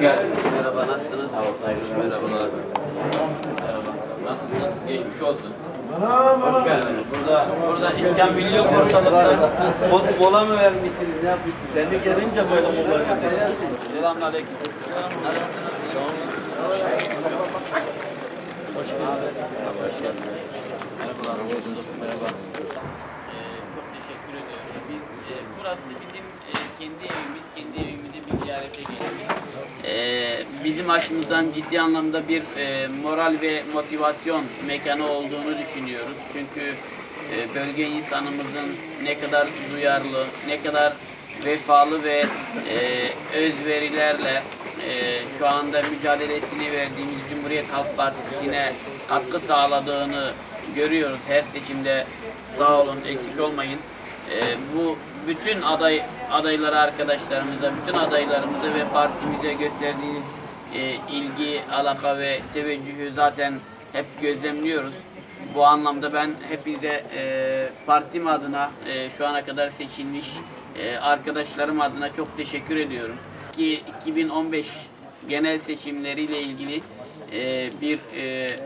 Hoş geldiniz. Merhaba, nasılsınız? Merhabalar. Merhaba. Nasılsınız? Geçmiş olsun. Hoş geldiniz. Burada, burada İskambil yok ortalıkta. Bol, bola mı vermişsiniz? Ne yapmışsınız? Sen de gelince böyle olacak. Selamun aleyküm. Nasılsınız? Hoş geldiniz. Merhabalar, hoş bulduk. Merhaba. Ee, çok teşekkür ediyorum. Biz, e, burası bizim e, kendi evimiz, kendi evimize bir ziyarete geldik. Ee, bizim açımızdan ciddi anlamda bir e, moral ve motivasyon mekanı olduğunu düşünüyoruz. Çünkü e, bölge insanımızın ne kadar duyarlı, ne kadar vefalı ve e, özverilerle e, şu anda mücadelesini verdiğimiz Cumhuriyet Halk Partisi'ne katkı sağladığını görüyoruz. Her seçimde sağ olun, eksik olmayın. E, bu bütün aday adaylara arkadaşlarımıza, bütün adaylarımıza ve partimize gösterdiğiniz e, ilgi, alaka ve teveccühü zaten hep gözlemliyoruz. Bu anlamda ben hepinize e, partim adına e, şu ana kadar seçilmiş e, arkadaşlarım adına çok teşekkür ediyorum. Ki 2015 genel seçimleriyle ilgili e, bir e,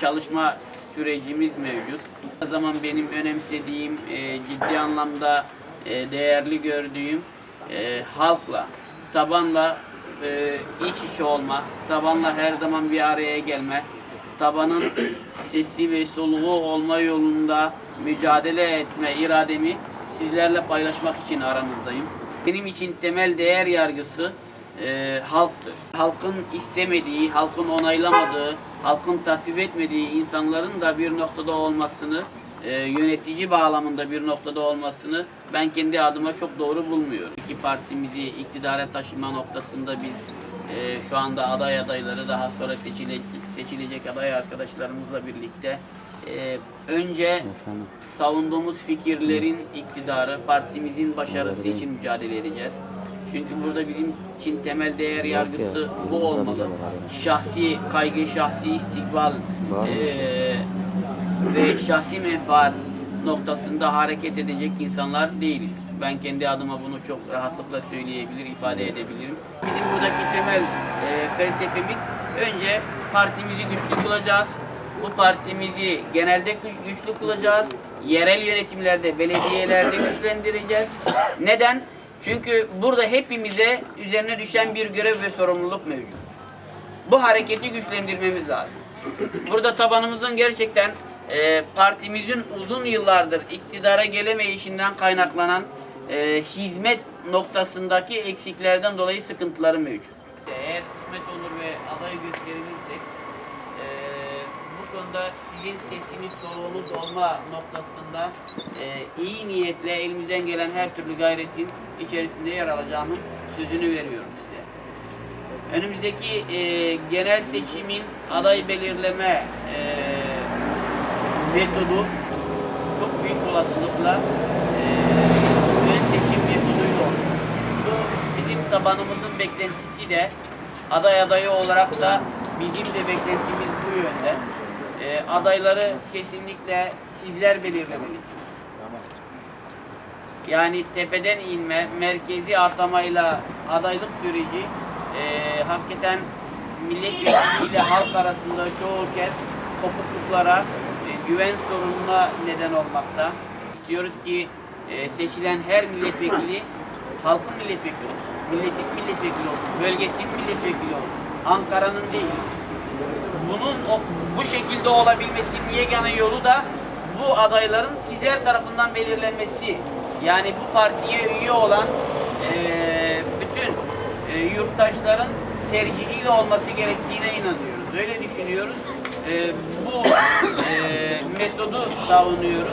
çalışma sürecimiz mevcut. O zaman benim önemsediğim, e, ciddi anlamda e, değerli gördüğüm e, halkla, tabanla e, iç içe olma, tabanla her zaman bir araya gelme, tabanın sesi ve soluğu olma yolunda mücadele etme irademi sizlerle paylaşmak için aranızdayım. Benim için temel değer yargısı e, halktır. Halkın istemediği, halkın onaylamadığı, halkın tasvip etmediği insanların da bir noktada olmasını, e, yönetici bağlamında bir noktada olmasını ben kendi adıma çok doğru bulmuyorum. İki partimizi iktidara taşıma noktasında biz e, şu anda aday adayları daha sonra seçile, seçilecek aday arkadaşlarımızla birlikte e, önce savunduğumuz fikirlerin iktidarı, partimizin başarısı için mücadele edeceğiz. Çünkü burada bizim için temel değer yargısı bu olmalı. Şahsi kaygı, şahsi istikbal eee, ve şahsi menfaat noktasında hareket edecek insanlar değiliz. Ben kendi adıma bunu çok rahatlıkla söyleyebilir, ifade edebilirim. Bizim buradaki temel eee, felsefemiz önce partimizi güçlü kılacağız. Bu partimizi genelde gü- güçlü kılacağız. Yerel yönetimlerde, belediyelerde güçlendireceğiz. Neden? Çünkü burada hepimize üzerine düşen bir görev ve sorumluluk mevcut. Bu hareketi güçlendirmemiz lazım. Burada tabanımızın gerçekten e, partimizin uzun yıllardır iktidara gelemeyişinden kaynaklanan e, hizmet noktasındaki eksiklerden dolayı sıkıntıları mevcut. Eğer kısmet olur ve aday gösterilirsek konuda sizin sesiniz soluğunuz olma noktasında e, iyi niyetle elimizden gelen her türlü gayretin içerisinde yer alacağımın sözünü veriyorum size. Önümüzdeki e, genel seçimin aday belirleme e, metodu çok büyük olasılıkla e, seçim metoduyla olur. Bu bizim tabanımızın beklentisi de aday adayı olarak da bizim de beklentimiz bu yönde. E, adayları kesinlikle sizler belirlemelisiniz. Yani tepeden inme, merkezi atamayla adaylık süreci e, hakikaten milletvekiliyle halk arasında çoğu kez kopukluklara, e, güven sorununa neden olmakta. İstiyoruz ki e, seçilen her milletvekili halkın milletvekili olsun, milletin milletvekili olsun, bölgesinin milletvekili olsun, Ankara'nın değil. Bunun o- bu şekilde olabilmesinin yegane yolu da bu adayların sizler tarafından belirlenmesi. Yani bu partiye üye olan eee, bütün eee, yurttaşların tercihiyle olması gerektiğine inanıyoruz. Öyle düşünüyoruz. Eee, bu eee, metodu savunuyoruz.